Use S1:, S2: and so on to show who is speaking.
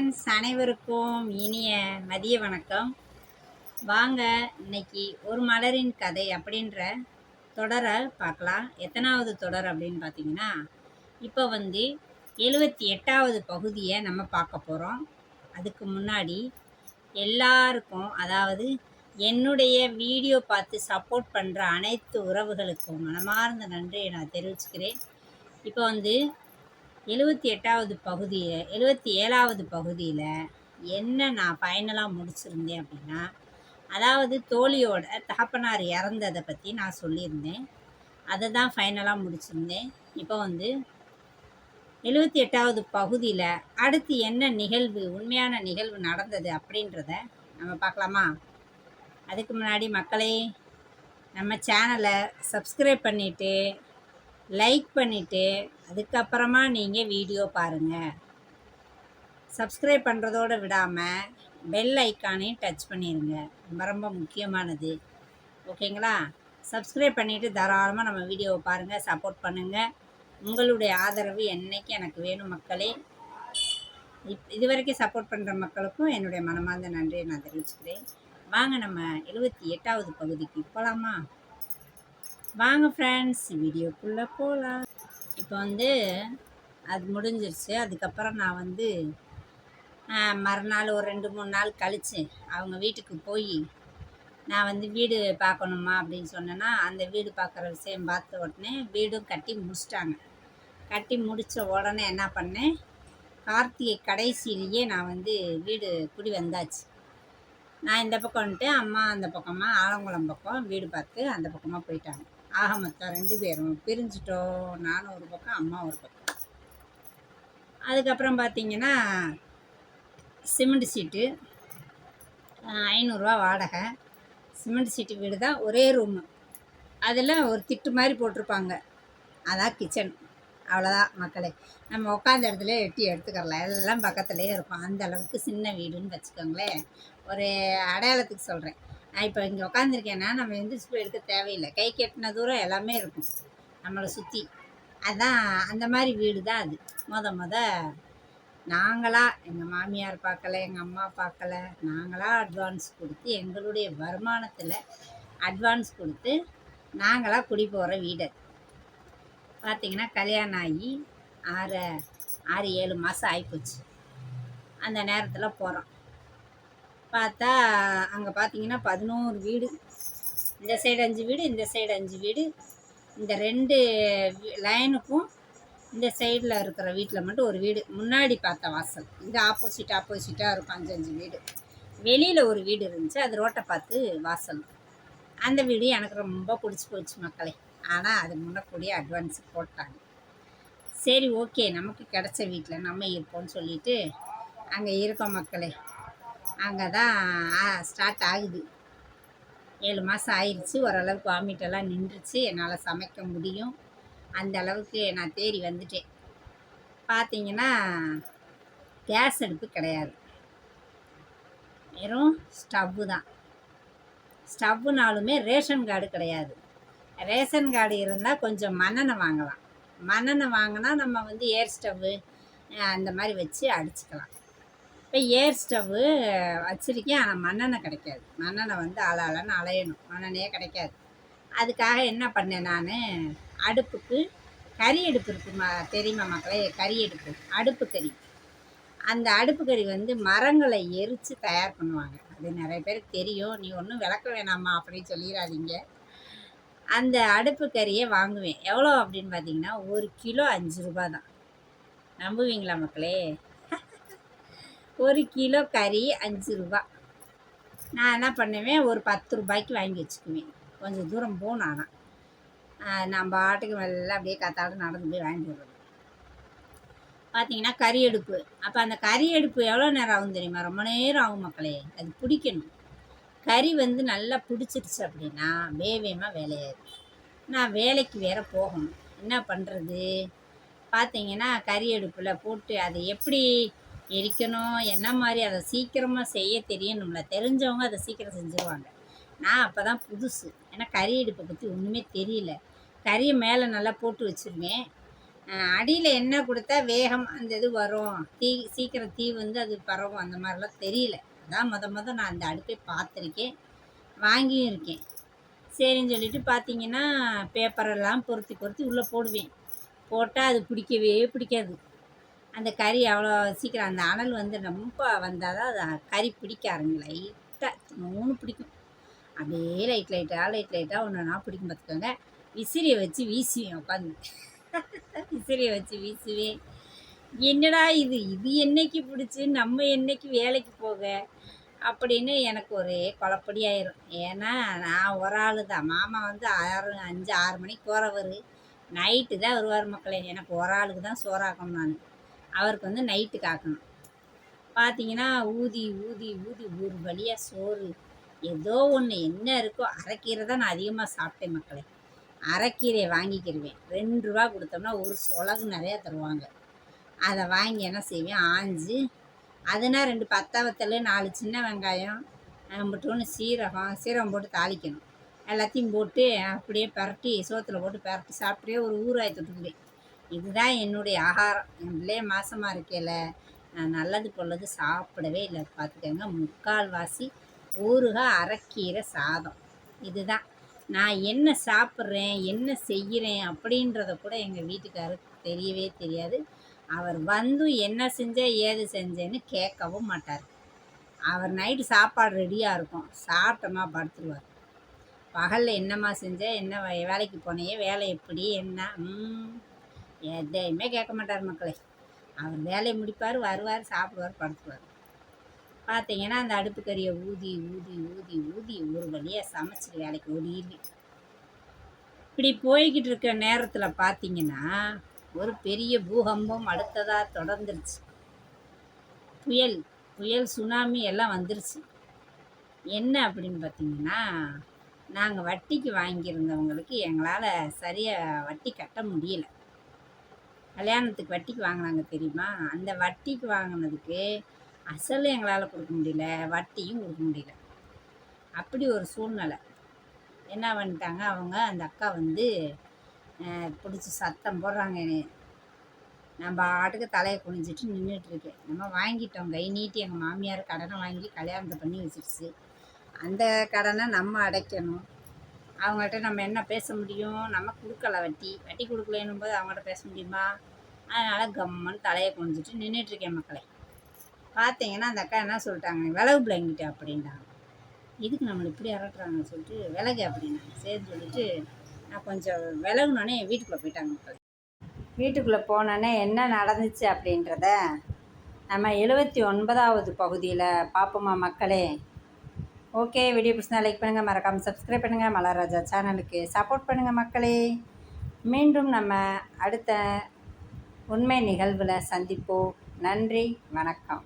S1: Friends அனைவருக்கும் இனிய மதிய வணக்கம். வாங்க இன்னைக்கு ஒரு மலரின் கதை அப்படின்ற தொடரை பார்க்கலாம். எத்தனாவது தொடர் அப்படின்னு பார்த்தீங்கன்னா இப்போ வந்து எழுபத்தி எட்டாவது பகுதியை நம்ம பார்க்க போகிறோம் அதுக்கு முன்னாடி எல்லாருக்கும் அதாவது என்னுடைய வீடியோ பார்த்து சப்போர்ட் பண்ணுற அனைத்து உறவுகளுக்கும் மனமார்ந்த நன்றியை நான் தெரிவிச்சுக்கிறேன். இப்போ வந்து எழுபத்தி எட்டாவது பகுதியில் எழுபத்தி ஏழாவது பகுதியில் என்ன நான் ஃபைனலாக முடிச்சிருந்தேன் அப்படின்னா அதாவது தோழியோட தகப்பனார் இறந்ததை பற்றி நான் சொல்லியிருந்தேன். அதை தான் ஃபைனலாக முடிச்சிருந்தேன். இப்போ வந்து எழுபத்தி எட்டாவது பகுதியில் அடுத்து என்ன நிகழ்வு உண்மையான நிகழ்வு நடந்தது அப்படின்றத நம்ம பார்க்கலாமா? அதுக்கு முன்னாடி மக்களே நம்ம சேனலை சப்ஸ்கிரைப் பண்ணிவிட்டு லைக் பண்ணிவிட்டு அதுக்கப்புறமா நீங்கள் வீடியோ பாருங்கள் சப்ஸ்கிரைப் பண்ணுறதோடு விடாமல் பெல் ஐக்கானையும் டச் பண்ணிடுங்க ரொம்ப ரொம்ப முக்கியமானது. ஓகேங்களா? சப்ஸ்கிரைப் பண்ணிவிட்டு தாராளமாக நம்ம வீடியோவை பாருங்கள் சப்போர்ட் பண்ணுங்கள் உங்களுடைய ஆதரவு என்னைக்கு எனக்கு வேணும் மக்களே. இப் இது வரைக்கும் சப்போர்ட் பண்ணுற மக்களுக்கும் என்னுடைய மனமார்ந்த நன்றியை நான் தெரிவிச்சுக்கிறேன். வாங்க நம்ம எழுபத்தி எட்டாவது பகுதிக்கு போகலாமா வாங்க ஃப்ரெண்ட்ஸ் வீடியோக்குள்ளே போகலாம் இப்போ வந்து அது முடிஞ்சிருச்சு. அதுக்கப்புறம் நான் வந்து மறுநாள் ஒரு ரெண்டு மூணு நாள் கழித்து அவங்க வீட்டுக்கு போய் நான் வந்து வீடு பார்க்கணுமா அப்படின்னு சொன்னேன்னா அந்த வீடு பார்க்குற விஷயம் பார்த்த உடனே வீடும் கட்டி முடிச்சிட்டாங்க. கட்டி முடித்த உடனே என்ன பண்ணேன் கார்த்திகை கடைசியிலேயே நான் வந்து வீடு குடி வந்தாச்சு. நான் இந்த பக்கம் வந்துட்டு அம்மா அந்த பக்கமாக ஆலங்குளம் பக்கம் வீடு பார்த்து அந்த பக்கமாக போயிட்டாங்க. ஆக மொத்தம் ரெண்டு பேரும் பிரிஞ்சிட்டோம். நானும் ஒரு பக்கம் அம்மா ஒரு பக்கம். அதுக்கப்புறம் பார்த்தீங்கன்னா சிமெண்ட் சீட்டு ஐநூறுரூவா வாடகை. சிமெண்ட் சீட்டு வீடு தான் ஒரே ரூமு அதில் ஒரு திட்டு மாதிரி போட்டிருப்பாங்க. அதான் கிச்சன் அவ்வளோதான் மக்களே. நம்ம உட்காந்த இடத்துல எட்டி எடுத்துக்கிறலாம். எல்லாம் பக்கத்துலேயே இருக்கும். அந்த அளவுக்கு சின்ன வீடுன்னு வச்சுக்கோங்களேன். ஒரு அடையாளத்துக்கு சொல்கிறேன் நான் இப்போ இங்கே உட்காந்துருக்கேன்னா நம்ம எந்திரிச்சு போய் எடுக்க தேவையில்லை. கை கெட்டின தூரம் எல்லாமே இருக்கும். நம்மளை சுற்றி அதான் அந்த மாதிரி வீடு தான் அது. மொத மொத நாங்களாக எங்கள் மாமியார் பார்க்கல எங்கள் அம்மா பார்க்கல நாங்களாக அட்வான்ஸ் கொடுத்து எங்களுடைய வருமானத்தில் அட்வான்ஸ் கொடுத்து நாங்களாக குடி போகிற வீடு பார்த்திங்கன்னா பார்த்தீங்கன்னா கல்யாணம் ஆகி ஆறு ஆறு ஏழு மாதம் ஆகிப்போச்சு அந்த நேரத்தில் போகிறோம் பார்த்தா அங்கே பார்த்தீங்கன்னா பதினோரு வீடு. இந்த சைடு அஞ்சு வீடு இந்த சைடு அஞ்சு வீடு. இந்த ரெண்டு லைனுக்கும் இந்த சைடில் இருக்கிற வீட்டில் மட்டும் ஒரு வீடு. முன்னாடி பார்த்த வாசல். இது ஆப்போசிட் ஆப்போசிட்டாக இருக்கும். அஞ்சஞ்சு வீடு. வெளியில் ஒரு வீடு இருந்துச்சு. அது ரோட்டை பார்த்து வாசல். அந்த வீடு எனக்கு ரொம்ப பிடிச்சி போச்சு மக்களே. ஆனால் அது முன்னக்கூடிய அட்வான்ஸ் போட்டாங்க. சரி ஓகே நமக்கு கிடச்ச வீட்டில் நம்ம இருப்போம்னு சொல்லிட்டு அங்கே இருக்கோம் மக்களே. அங்கே தான் ஸ்டார்ட் ஆகுது. ஏழு மாதம் ஆயிடுச்சு ஓரளவுக்கு வாமிட்டெல்லாம் நின்றுச்சு என்னால் சமைக்க முடியும். அந்த அளவுக்கு நான் தேறி வந்துட்டேன். பார்த்தீங்கன்னா கேஸ் அடுப்பு கிடையாது. வெறும் ஸ்டவ்வு தான். ஸ்டவ்வுனாலுமே ரேஷன் கார்டு கிடையாது. ரேஷன் கார்டு இருந்தால் கொஞ்சம் மண்ணெண்ணை வாங்கலாம். மண்ணெண்ணை வாங்கினா நம்ம வந்து ஏர் ஸ்டவ்வு அந்த மாதிரி வச்சு அடிச்சுக்கலாம். இப்போ ஏர் ஸ்டவ்வு வச்சுருக்கேன். ஆனால் மண்ணெண்ணெய் கிடைக்காது. மண்ணெண்ணெய் வந்து அலாலன்னு அலையணும். மண்ணெண்ணெயே கிடைக்காது. அதுக்காக என்ன பண்ணேன் நான்? அடுப்புக்கு கறி அடுப்பு இருக்கு ம தெரியுமா மக்களே? கறி அடுப்பு. அடுப்பு கறி. அந்த அடுப்பு கறி வந்து மரங்களை எரித்து தயார் பண்ணுவாங்க. அது நிறைய பேருக்கு தெரியும். நீ ஒன்றும் விளக்க வேணாமா அப்படின்னு சொல்லிடாதீங்க அந்த அடுப்பு கறியை வாங்குவேன். எவ்வளோ அப்படின்னு பார்த்தீங்கன்னா ஒரு கிலோ அஞ்சு ரூபா தான். நம்புவீங்களா மக்களே? ஒரு கிலோ கறி அஞ்சு ரூபா. நான் என்ன பண்ணுவேன் ஒரு பத்து ரூபாய்க்கு வாங்கி வச்சுக்குவேன். கொஞ்சம் தூரம் போகணும் ஆனால் நான் பாட்டுக்கு நல்லா அப்படியே கத்தாட நடந்து போய் வாங்கிட்டு வருவேன் பார்த்தீங்கன்னா கறி அடுப்பு அப்போ அந்த கறி அடுப்பு எவ்வளோ நேரம் ஆகும் தெரியுமா? ரொம்ப நேரம் ஆகும் மக்களே. அது பிடிக்கணும். கறி வந்து நல்லா பிடிச்சிருச்சு அப்படின்னா வேவேமாக வேலையாது நான் வேலைக்கு வேற போகணும். என்ன பண்ணுறது பார்த்தீங்கன்னா கறி அடுப்பில் போட்டு அதை எப்படி எரிக்கணும் என்ன மாதிரி அதை சீக்கிரமாக செய்ய தெரியணும்ல. தெரிஞ்சவங்க அதை சீக்கிரம் செஞ்சுருவாங்க. நான் அப்போ தான் புதுசு. ஏன்னா கறி எடுப்பை பற்றி ஒன்றுமே தெரியல. கறியை மேலே நல்லா போட்டு வச்சுருவேன். அடியில் என்ன கொடுத்தா வேகம் அந்த இது வரும். தீ சீக்கிரம் தீ வந்து அது பரவும். அந்த மாதிரிலாம் தெரியல. அதான் மொதல் மொதல் நான் அந்த அடுப்பை பார்த்துருக்கேன். வாங்கியும் இருக்கேன். சரின்னு சொல்லிட்டு பார்த்தீங்கன்னா பேப்பரெல்லாம் பொருத்தி பொருத்தி உள்ளே போடுவேன். போட்டால் அது பிடிக்கவே பிடிக்காது. அந்த கறி அவ்வளோ சீக்கிரம் அந்த அனல் வந்து ரொம்ப வந்தால் தான் அது கறி பிடிக்க ஆரம்பிங்க லைட்டாக மூணு பிடிக்கும். அப்படியே லைட் லைட்டாக லைட் லைட்டாக ஒன்று ஒன்றா பிடிக்கும் பார்த்துக்கோங்க. விசிறியை வச்சு வீசுவேன் உட்காந்து. விசிறியை வச்சு வீசுவேன். என்னடா இது? இது என்னைக்கு பிடிச்சி? நம்ம என்னைக்கு வேலைக்கு போக? அப்படின்னு எனக்கு ஒரே குழப்படி ஆயிரும் ஏன்னா நான் ஒரு ஆள் தான் மாமா வந்து ஆறு அஞ்சு ஆறு மணிக்கு போகிறவர் நைட்டு தான் வருவார் மக்களே. எனக்கு ஒரு ஆளுக்கு தான் சோறாக்கணும் நான். அவருக்கு வந்து நைட்டு காக்கணும். பார்த்தீங்கன்னா ஊதி ஊதி ஊதி ஒரு வழியாக சோறு. ஏதோ ஒன்று என்ன இருக்கோ அரைக்கீரை தான் நான் அதிகமாக சாப்பிட்டேன் மக்களே. அரைக்கீரையை வாங்கிக்கிடுவேன் ரெண்டு ரூபா கொடுத்தோம்னா ஒரு சொலகு நிறையா தருவாங்க. அதை வாங்கி என்ன செய்வேன்? ஆஞ்சு. அதுனா ரெண்டு பத்தாவத்தல் நாலு சின்ன வெங்காயம் மட்டும் சீரகம் சீரகம் போட்டு தாளிக்கணும். எல்லாத்தையும் போட்டு அப்படியே பரட்டி சோத்தில் போட்டு பரட்டி சாப்பிட்டே ஒரு ஊறாய் தொட்டுக்குவேன். இதுதான் என்னுடைய ஆகாரம். என் பிள்ளைய மாசமாக இருக்கையில் நான் நல்லது பொல்லது சாப்பிடவே இல்லை. பார்த்துக்கோங்க முக்கால்வாசி ஊறுகாய் அரைக்கீரை சாதம். இதுதான். நான் என்ன சாப்பிட்றேன் என்ன செய்கிறேன் அப்படின்றத கூட எங்கள் வீட்டுக்காரருக்கு தெரியவே தெரியாது. அவர் வந்து என்ன செஞ்சேன் ஏது செஞ்சேன்னு கேட்கவும் மாட்டார். அவர் நைட்டு சாப்பாடு ரெடியாக இருக்கும். சாப்பிட்டோமா படுத்துருவார். பகலில் என்னம்மா செஞ்சேன் என்ன வேலைக்கு போனையே வேலை எப்படி என்ன? எதையுமே கேட்க மாட்டார் மக்களே. அவர் வேலையை முடிப்பார் வருவார் சாப்பிடுவார் படுத்துவார். பார்த்தீங்கன்னா அந்த அடுப்பு கறியை ஊதி ஊதி ஊதி ஊதி ஒரு வழியாக சமைச்சிட்டு வேலைக்கு ஓடிடுவேன் இப்படி போய்கிட்டு இருக்க நேரத்தில் பார்த்தீங்கன்னா ஒரு பெரிய பூகம்பம் அடுத்ததாக தொடர்ந்துருச்சு. புயல் புயல் சுனாமி எல்லாம் வந்துருச்சு. என்ன அப்படின்னு பார்த்தீங்கன்னா நாங்கள் வட்டிக்கு வாங்கியிருந்தவங்களுக்கு எங்களால் சரியாக வட்டி கட்ட முடியல. கல்யாணத்துக்கு வட்டிக்கு வாங்கினாங்க தெரியுமா? அந்த வட்டிக்கு வாங்கினதுக்கு அசலும் எங்களால் கொடுக்க முடியல வட்டியும் கொடுக்க முடியல. அப்படி ஒரு சூழ்நிலை. என்ன பண்ணிட்டாங்க? அவங்க அந்த அக்கா வந்து பிடிச்சி சத்தம் போடுறாங்க என்னைய. ஆட்டுக்கு தலையை குனிஞ்சிட்டு நின்றுட்டுருக்கேன் நம்ம வாங்கிட்டோம் கை நீட்டி எங்கள் மாமியார் கடனை வாங்கி கல்யாணத்தை பண்ணி வச்சிருச்சு. அந்த கடனை நம்ம அடைக்கணும். அவங்கள்ட்ட நம்ம என்ன பேச முடியும்? நம்ம கொடுக்கல வட்டி. வட்டி கொடுக்கலன்னும் போது அவங்கள்ட்ட பேச முடியுமா? அதனால் கம்மன்னு தலையை குனிஞ்சிட்டு நின்றுட்டுருக்கேன் மக்களை. பார்த்தீங்கன்னா அந்த அக்கா என்ன சொல்லிட்டாங்க? விலகு பிள்ளைங்கிட்ட அப்படின்ட்டாங்க இதுக்கு நம்மளை இப்படி அரட்டுறாங்கன்னு சொல்லிட்டு விலகு அப்படின்னாங்க. சரின்னு சொல்லிட்டு நான் கொஞ்சம் விலகுனோடனே என் வீட்டுக்குள்ளே போயிட்டாங்க மக்கள். வீட்டுக்குள்ளே போனோன்னே என்ன நடந்துச்சு அப்படின்றத நம்ம எழுபத்தி ஒன்பதாவது பகுதியில் பார்ப்போமா மக்களே. ஓகே வீடியோ பிடிச்சா லைக் பண்ணுங்கள் மறக்காமல் சப்ஸ்கிரைப் பண்ணுங்கள் மலராஜா சேனலுக்கு சப்போர்ட் பண்ணுங்கள் மக்களே. மீண்டும் நம்ம அடுத்த உண்மை நிகழ்வில் சந்திப்போம். நன்றி வணக்கம்.